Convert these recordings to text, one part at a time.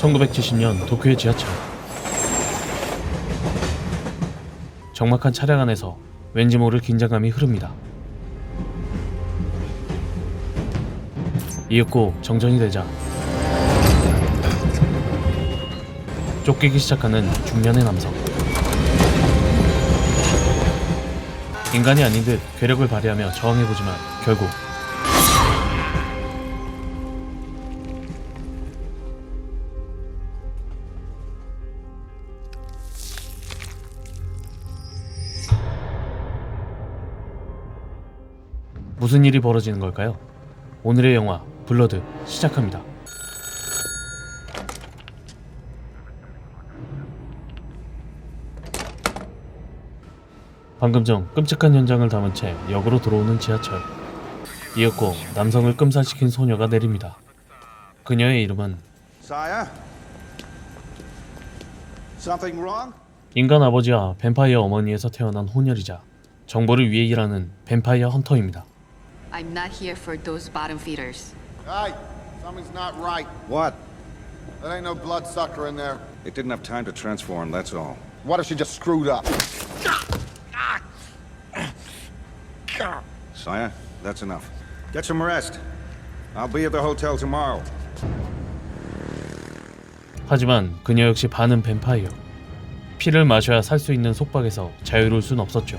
1970년 도쿄의 지하철. 적막한 차량 안에서 왠지 모를 긴장감이 흐릅니다. 이윽고 정전이 되자 쫓기기 시작하는 중년의 남성. 인간이 아닌 듯 괴력을 발휘하며 저항해보지만 결국 무슨 일이 벌어지는 걸까요? 오늘의 영화 블러드 시작합니다. 방금 전 끔찍한 현장을 담은 채 역으로 들어오는 지하철. 이윽고 남성을 끔살시킨 소녀가 내립니다. 그녀의 이름은 Sire? Something wrong? 인간 아버지와 뱀파이어 어머니에서 태어난 혼혈이자 정보를 위해 일하는 뱀파이어 헌터입니다. I'm not here for those bottom feeders. Hey, something's not right. What? There ain't no bloodsucker in there. It didn't have time to transform, that's all. What if she just screwed up? Sire, that's enough. Get some rest. I'll be at the hotel tomorrow. 하지만 그녀 역시 반은 뱀파이어. 피를 마셔야 살 수 있는 속박에서 자유로울 순 없었죠.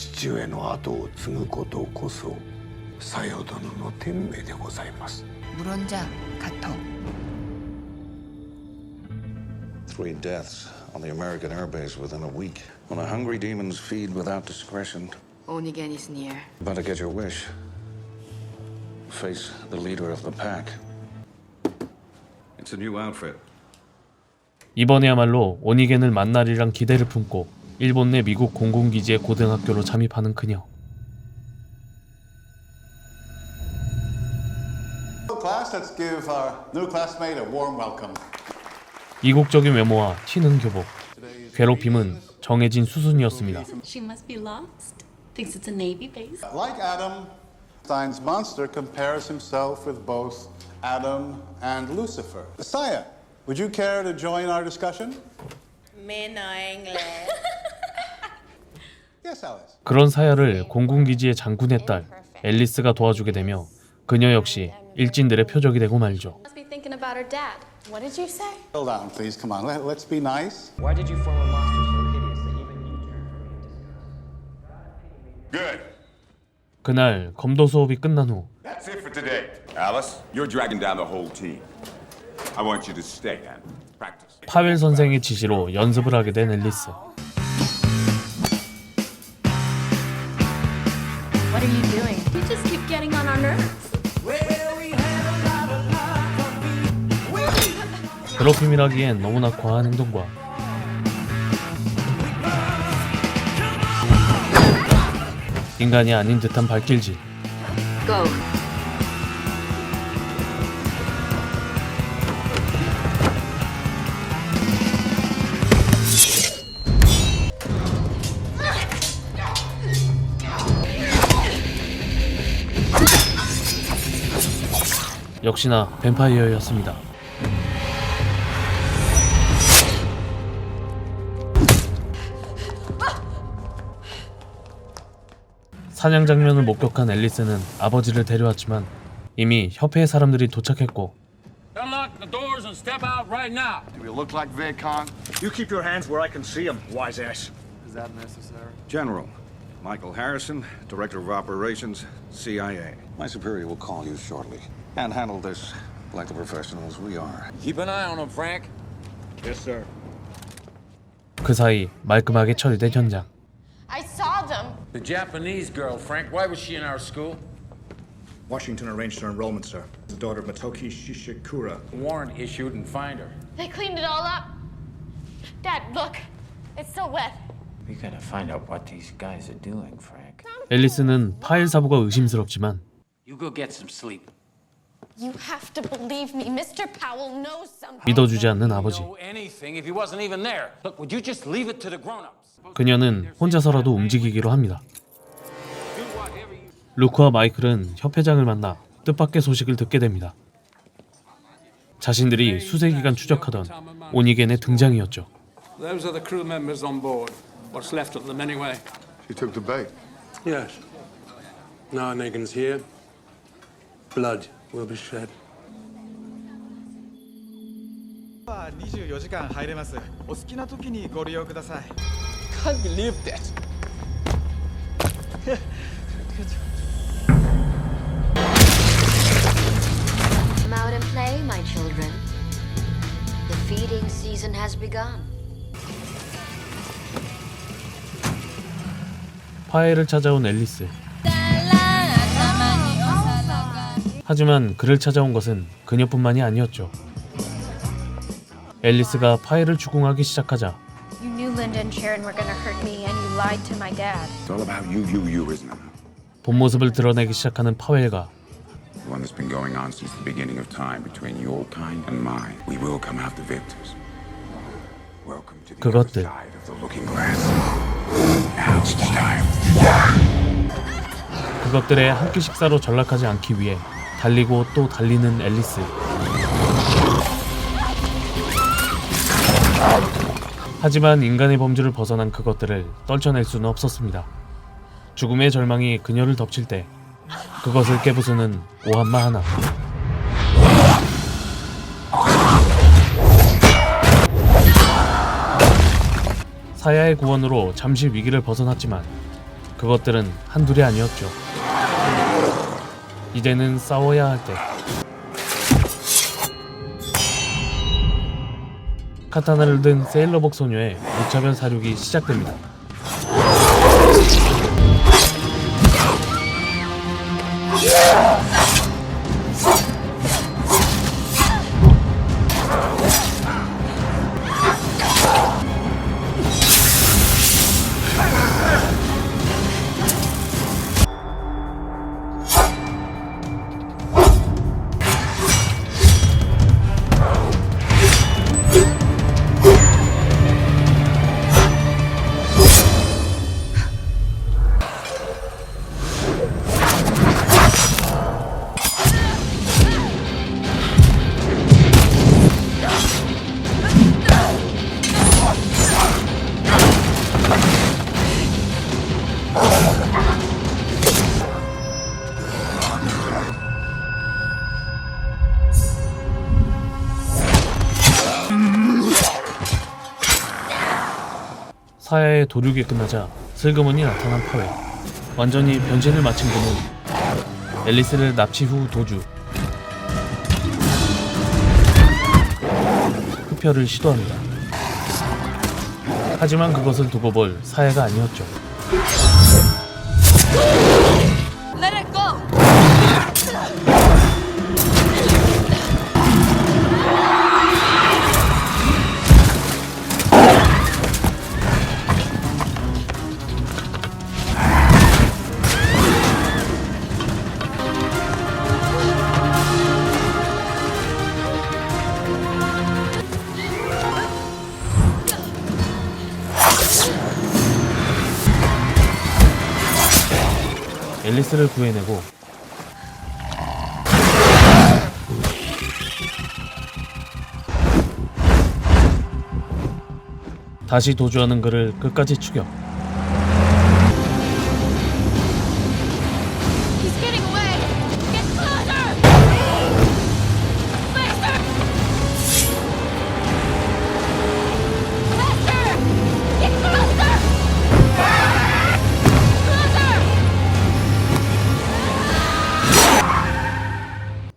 父上の後を継ぐことこそ鞘殿の天命でございます 물론자 가토 Three deaths on the American airbase within a week. When the hungry demons feed without discretion. 오니겐 is near Better get your wish. Face the leader of the pack. It's a new outfit. 이번에야말로 오니겐을 만나리란 기대를 품고 일본 내 미국 공군기지의 고등학교로 잠입하는 그녀. 이국적인 외모와 튀는 교복. 괴롭힘은 정해진 수순이었습니다. She must be lost. Thinks it's a Navy base. Like Adam, Stein's monster compares himself with both Adam and Lucifer. Sire, would you care to join our discussion? Me no English. Yes, Alice. 그런 사야를 공군기지의 장군의 딸 앨리스가 도와주게 되며 그녀 역시 일진들의 표적이 되고 말죠. 그날 검도 수업이 끝난 후. 파웰 선생의 지시로 연습을 하게 된 앨리스. 괴롭힘이라기엔 너무나 과한 행동과 인간이 아닌 듯한 발길질. Go 역시나 뱀파이어였습니다. 사냥 장면을 목격한 앨리스는 아버지를 데려왔지만 이미 협회의 사람들이 도착했고 Unlock the doors and step out right now. Do we look like VidCon? You keep your hands where I can see them, wise ass. General. Michael Harrison, Director of Operations, CIA. My superior will call you shortly. And handle this like the professionals we are. Keep an eye on him, Frank. Yes, sir. 그 사이 말끔하게 처리된 현장. I saw them. The Japanese girl, Frank. Why was she in our school? Washington arranged her enrollment, sir. The daughter of Matoki Shishikura. Warrant issued and find her. They cleaned it all up. Dad, look. It's still wet. We gotta find out what these guys are doing, Frank. 앨리스는 파일 사부가 의심스럽지만 You go get some sleep. You have to believe me. Mr. Powell knows something. 믿어주지 않는 아버지. Know anything if he wasn't even there. Look, would you just leave it to the grown-ups? 그녀는 혼자서라도 움직이기로 합니다. 루크와 마이클은 협회장을 만나 뜻밖의 소식을 듣게 됩니다. 자신들이 수세 기간 추적하던 오니겐의 등장이었죠. Those are the crew members on board. What's left of them, anyway? She took the bait. Yes. Now Negan's here. Blood will be shed. 24時間入れますお好きな時にご利用ください Can't believe that. Come out and play, my children. The feeding season has begun. 파일을 찾아온 앨리스. 하지만 그를 찾아온 것은 그녀뿐만이 아니었죠. 앨리스가 파일을 추궁하기 시작하자 Linda and Sharon were gonna hurt me, and you lied to my dad. It's all about you, you, you, isn't it? 본 모습을 드러내기 시작하는 파웰과 The one that's been going on since the beginning of time between your kind and mine. We will come out the victors. Welcome to the other 그것들. side of the looking glass. Now it's time. 그것들의 한 끼 식사로 전락하지 않기 위해 달리고 또 달리는 앨리스. 하지만 인간의 범주를 벗어난 그것들을 떨쳐낼 수는 없었습니다. 죽음의 절망이 그녀를 덮칠 때 그것을 깨부수는 오한마 하나. 사야의 구원으로 잠시 위기를 벗어났지만 그것들은 한둘이 아니었죠. 이제는 싸워야 할 때. 카타나를 든 세일러복 소녀의 무차별 사륙이 시작됩니다. 사야의 도륙이 끝나자 슬그머니 나타난 파웨. 완전히 변신을 마친 그는 앨리스를 납치 후 도주. 흡혈을 시도합니다. 하지만 그것을 두고 볼 사야가 아니었죠. 앨리스를 구해내고 다시 도주하는 그를 끝까지 추격.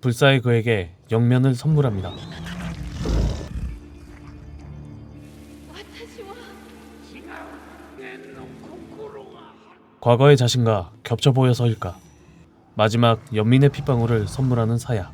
불사의 그에게 영면을 선물합니다. 과거의 자신과 겹쳐 보여서일까? 마지막 연민의 핏방울을 선물하는 사야.